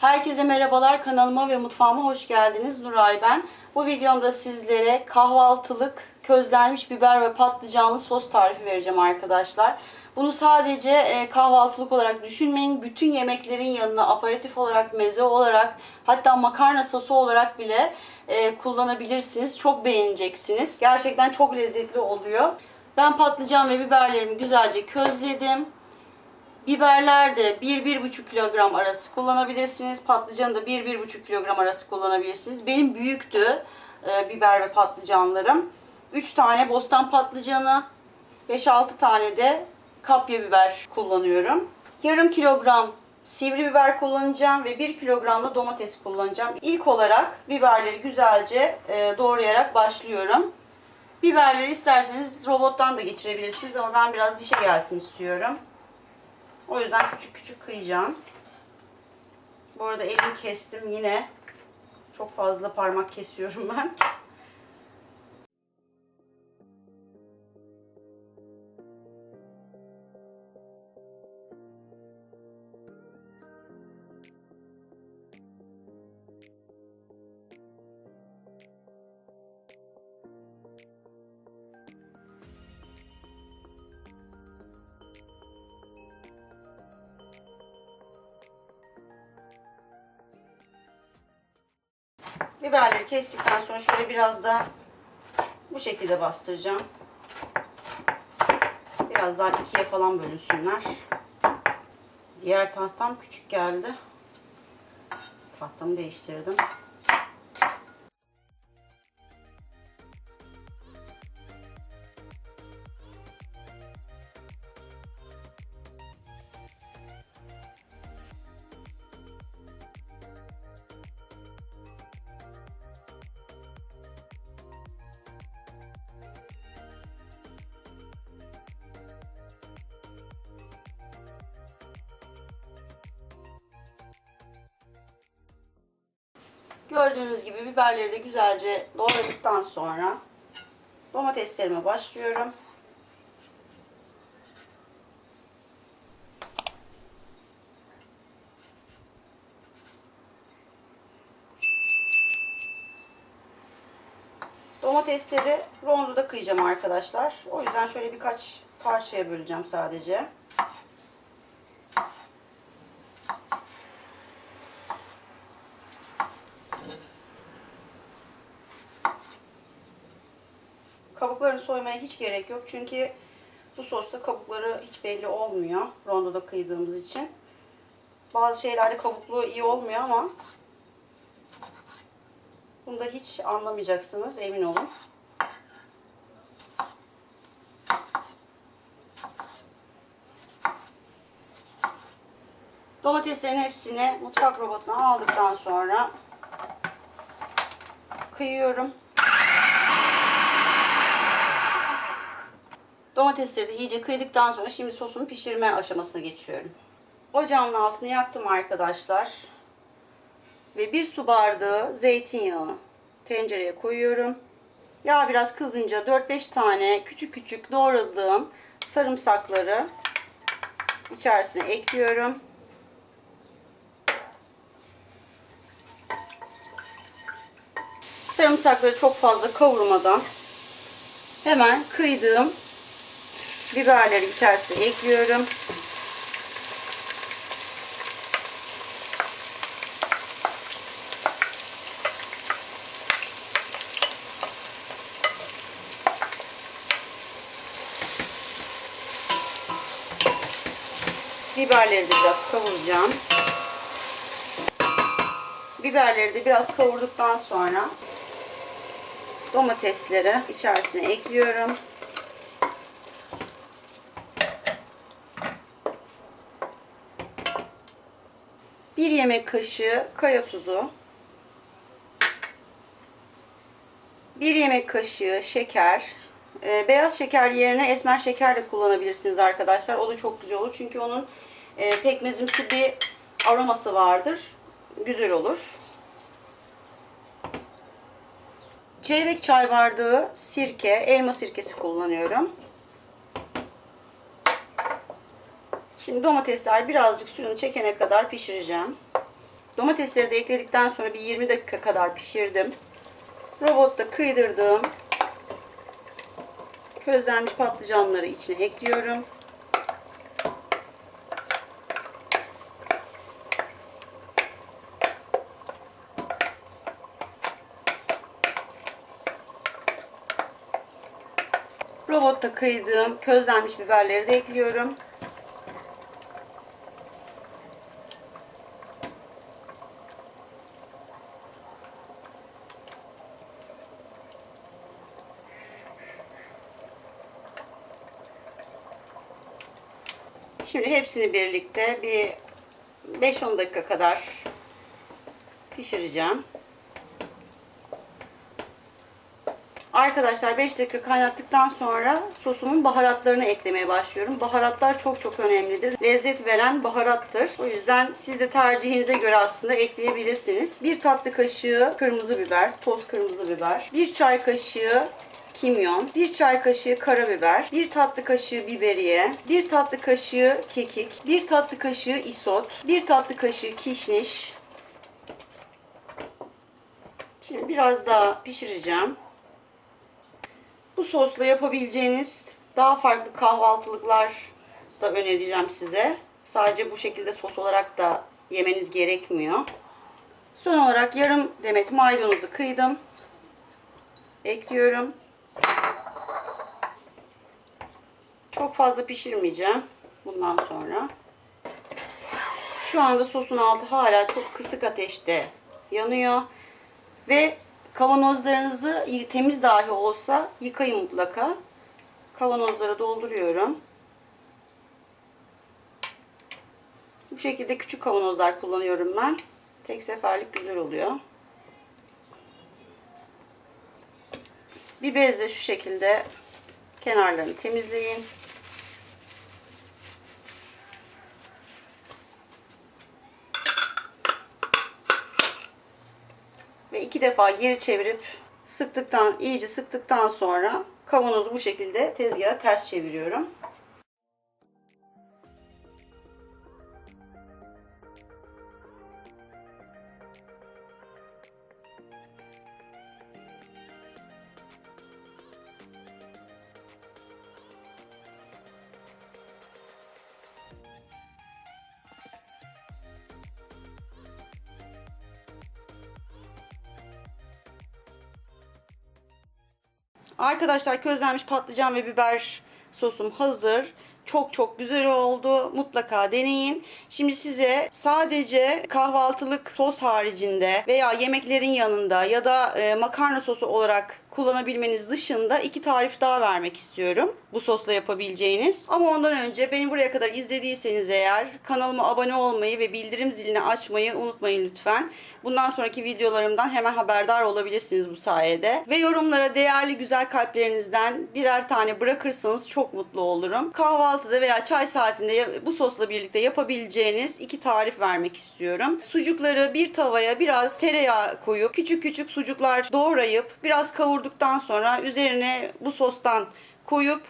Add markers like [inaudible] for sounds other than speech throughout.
Herkese merhabalar kanalıma ve mutfağıma hoş geldiniz. Nuray ben. Bu videomda sizlere kahvaltılık közlenmiş biber ve patlıcanlı sos tarifi vereceğim arkadaşlar. Bunu sadece e, kahvaltılık olarak düşünmeyin. Bütün yemeklerin yanına aparatif olarak, meze olarak hatta makarna sosu olarak bile e, kullanabilirsiniz. Çok beğeneceksiniz. Gerçekten çok lezzetli oluyor. Ben patlıcan ve biberlerimi güzelce közledim. Biberler de 1-1,5 kilogram arası kullanabilirsiniz. Patlıcanı da 1-1,5 kilogram arası kullanabilirsiniz. Benim büyüktü e, biber ve patlıcanlarım. 3 tane bostan patlıcanı, 5-6 tane de kapya biber kullanıyorum. Yarım kilogram sivri biber kullanacağım ve 1 kilogram da domates kullanacağım. İlk olarak biberleri güzelce e, doğrayarak başlıyorum. Biberleri isterseniz robottan da geçirebilirsiniz ama ben biraz dişe gelsin istiyorum. O yüzden küçük küçük kıyacağım. Bu arada elimi kestim yine. Çok fazla parmak kesiyorum [laughs] ben. Biberleri kestikten sonra şöyle biraz da bu şekilde bastıracağım. Biraz daha ikiye falan bölünsünler. Diğer tahtam küçük geldi. Tahtamı değiştirdim. Gördüğünüz gibi biberleri de güzelce doğradıktan sonra domateslerime başlıyorum. Domatesleri rondoda kıyacağım arkadaşlar. O yüzden şöyle birkaç parçaya böleceğim sadece. Kabuklarını soymaya hiç gerek yok. Çünkü bu sosta kabukları hiç belli olmuyor. Rondoda kıydığımız için. Bazı şeylerde kabuklu iyi olmuyor ama bunda hiç anlamayacaksınız. Emin olun. Domateslerin hepsini mutfak robotuna aldıktan sonra kıyıyorum. Domatesleri de iyice kıydıktan sonra şimdi sosumu pişirme aşamasına geçiyorum. Ocağımın altını yaktım arkadaşlar. Ve bir su bardağı zeytinyağı tencereye koyuyorum. Yağ biraz kızınca 4-5 tane küçük küçük doğradığım sarımsakları içerisine ekliyorum. Sarımsakları çok fazla kavurmadan hemen kıydığım biberleri içerisine ekliyorum. Biberleri de biraz kavuracağım. Biberleri de biraz kavurduktan sonra domatesleri içerisine ekliyorum. Bir yemek kaşığı kaya tuzu. Bir yemek kaşığı şeker. Ee, beyaz şeker yerine esmer şeker de kullanabilirsiniz arkadaşlar. O da çok güzel olur. Çünkü onun e, pekmezimsi bir aroması vardır. Güzel olur. Çeyrek çay bardağı sirke, elma sirkesi kullanıyorum. Şimdi domatesler birazcık suyunu çekene kadar pişireceğim. Domatesleri de ekledikten sonra bir 20 dakika kadar pişirdim. Robotta kıydırdığım közlenmiş patlıcanları içine ekliyorum. Robotta kıydığım közlenmiş biberleri de ekliyorum. Şimdi hepsini birlikte bir 5-10 dakika kadar pişireceğim. Arkadaşlar 5 dakika kaynattıktan sonra sosumun baharatlarını eklemeye başlıyorum. Baharatlar çok çok önemlidir. Lezzet veren baharattır. O yüzden siz de tercihinize göre aslında ekleyebilirsiniz. 1 tatlı kaşığı kırmızı biber, toz kırmızı biber, 1 çay kaşığı kimyon, 1 çay kaşığı karabiber, 1 tatlı kaşığı biberiye, 1 tatlı kaşığı kekik, 1 tatlı kaşığı isot, 1 tatlı kaşığı kişniş. Şimdi biraz daha pişireceğim. Bu sosla yapabileceğiniz daha farklı kahvaltılıklar da önereceğim size. Sadece bu şekilde sos olarak da yemeniz gerekmiyor. Son olarak yarım demet maydanozu kıydım. Ekliyorum. Çok fazla pişirmeyeceğim bundan sonra. Şu anda sosun altı hala çok kısık ateşte yanıyor. Ve kavanozlarınızı temiz dahi olsa yıkayın mutlaka. Kavanozlara dolduruyorum. Bu şekilde küçük kavanozlar kullanıyorum ben. Tek seferlik güzel oluyor. Bir bezle şu şekilde kenarlarını temizleyin. Ve iki defa geri çevirip sıktıktan, iyice sıktıktan sonra kavanozu bu şekilde tezgaha ters çeviriyorum. Arkadaşlar közlenmiş patlıcan ve biber sosum hazır. Çok çok güzel oldu. Mutlaka deneyin. Şimdi size sadece kahvaltılık sos haricinde veya yemeklerin yanında ya da e, makarna sosu olarak kullanabilmeniz dışında iki tarif daha vermek istiyorum. Bu sosla yapabileceğiniz. Ama ondan önce beni buraya kadar izlediyseniz eğer kanalıma abone olmayı ve bildirim zilini açmayı unutmayın lütfen. Bundan sonraki videolarımdan hemen haberdar olabilirsiniz bu sayede. Ve yorumlara değerli güzel kalplerinizden birer tane bırakırsanız çok mutlu olurum. Kahvaltıda veya çay saatinde bu sosla birlikte yapabileceğiniz iki tarif vermek istiyorum. Sucukları bir tavaya biraz tereyağı koyup küçük küçük sucuklar doğrayıp biraz kavurduktan sonra üzerine bu sostan koyup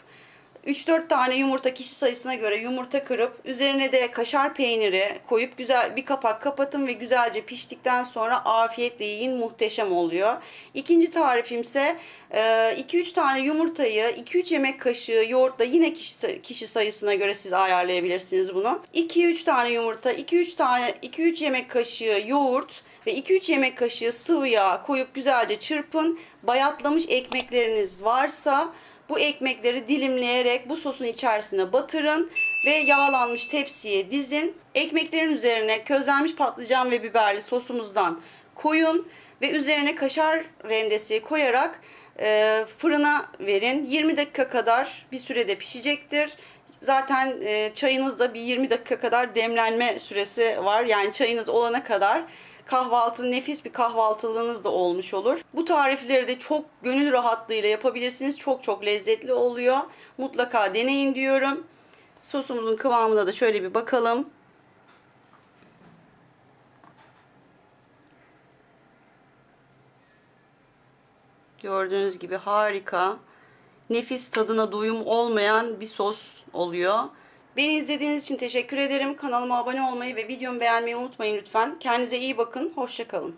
3-4 tane yumurta kişi sayısına göre yumurta kırıp üzerine de kaşar peyniri koyup güzel bir kapak kapatın ve güzelce piştikten sonra afiyetle yiyin muhteşem oluyor. İkinci tarifim ise 2-3 tane yumurtayı 2-3 yemek kaşığı yoğurtla yine kişi, kişi sayısına göre siz ayarlayabilirsiniz bunu. 2-3 tane yumurta 2-3 tane 2-3 yemek kaşığı yoğurt ve 2-3 yemek kaşığı sıvı yağ koyup güzelce çırpın. Bayatlamış ekmekleriniz varsa bu ekmekleri dilimleyerek bu sosun içerisine batırın ve yağlanmış tepsiye dizin. Ekmeklerin üzerine közlenmiş patlıcan ve biberli sosumuzdan koyun ve üzerine kaşar rendesi koyarak e, fırına verin. 20 dakika kadar bir sürede pişecektir. Zaten e, çayınız da bir 20 dakika kadar demlenme süresi var. Yani çayınız olana kadar kahvaltı nefis bir kahvaltılığınız da olmuş olur. Bu tarifleri de çok gönül rahatlığıyla yapabilirsiniz. Çok çok lezzetli oluyor. Mutlaka deneyin diyorum. Sosumuzun kıvamına da şöyle bir bakalım. Gördüğünüz gibi harika. Nefis tadına doyum olmayan bir sos oluyor. Beni izlediğiniz için teşekkür ederim. Kanalıma abone olmayı ve videomu beğenmeyi unutmayın lütfen. Kendinize iyi bakın. Hoşçakalın.